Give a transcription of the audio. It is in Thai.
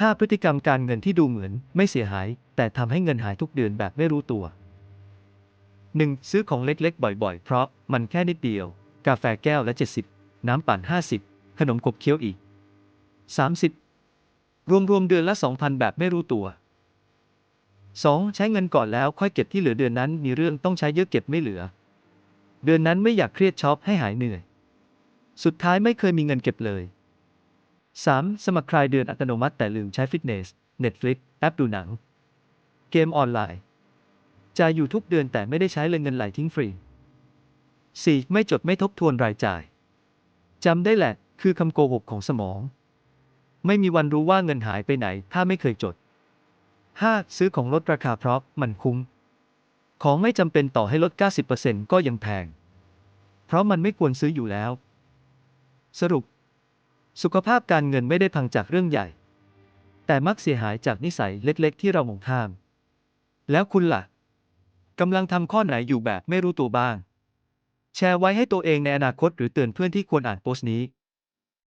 5. พฤติกรรมการเงินที่ดูเหมือนไม่เสียหาย แต่ทำให้เงินหายทุกเดือนแบบไม่รู้ตัว 1. ซื้อของเล็กๆ บ่อยๆ เพราะมันแค่นิดเดียว กาแฟแก้วละ 70 น้ำปั่น 50 ขนมขบเคี้ยวอีก 30. รวมๆ เดือนละ 2,000 แบบไม่รู้ตัว 2. ใช้เงินก่อนแล้วค่อยเก็บที่เหลือเดือนนั้นมีเรื่องต้องใช้เยอะเก็บไม่เหลือ เดือนนั้นไม่อยากเครียดช็อปให้หายเหนื่อย สุดท้ายไม่เคยมีเงินเก็บเลย 3. สมัครครายเดือนอัตโนมัติแต่ลืมใช้ฟิตเนส Netflix แอปดูหนัง เกมออนไลน์จ่ายอยู่ทุกเดือนแต่ไม่ได้ใช้เลยเงินไหลทิ้งฟรี 4. ไม่จดไม่ทบทวนรายจ่าย จำได้แหละ คือคำโกหกของสมอง ไม่มีวันรู้ว่าเงินหายไปไหน ถ้าไม่เคยจด 5. ซื้อของลดราคาเพราะมันคุ้ม ของไม่จำเป็นต่อให้ลด 90%ก็ยังแพง เพราะมันไม่ควรซื้ออยู่แล้ว สรุป สุขภาพการเงินไม่ได้พังจากเรื่องใหญ่ แต่มักเสียหายจากนิสัยเล็กๆ ที่เราหมองข้าม แล้วคุณล่ะกำลังทำข้อไหนอยู่แบบไม่รู้ตัวบ้าง แชร์ไว้ให้ตัวเองในอนาคตหรือเตือนเพื่อนที่ควรอ่านโพสต์นี้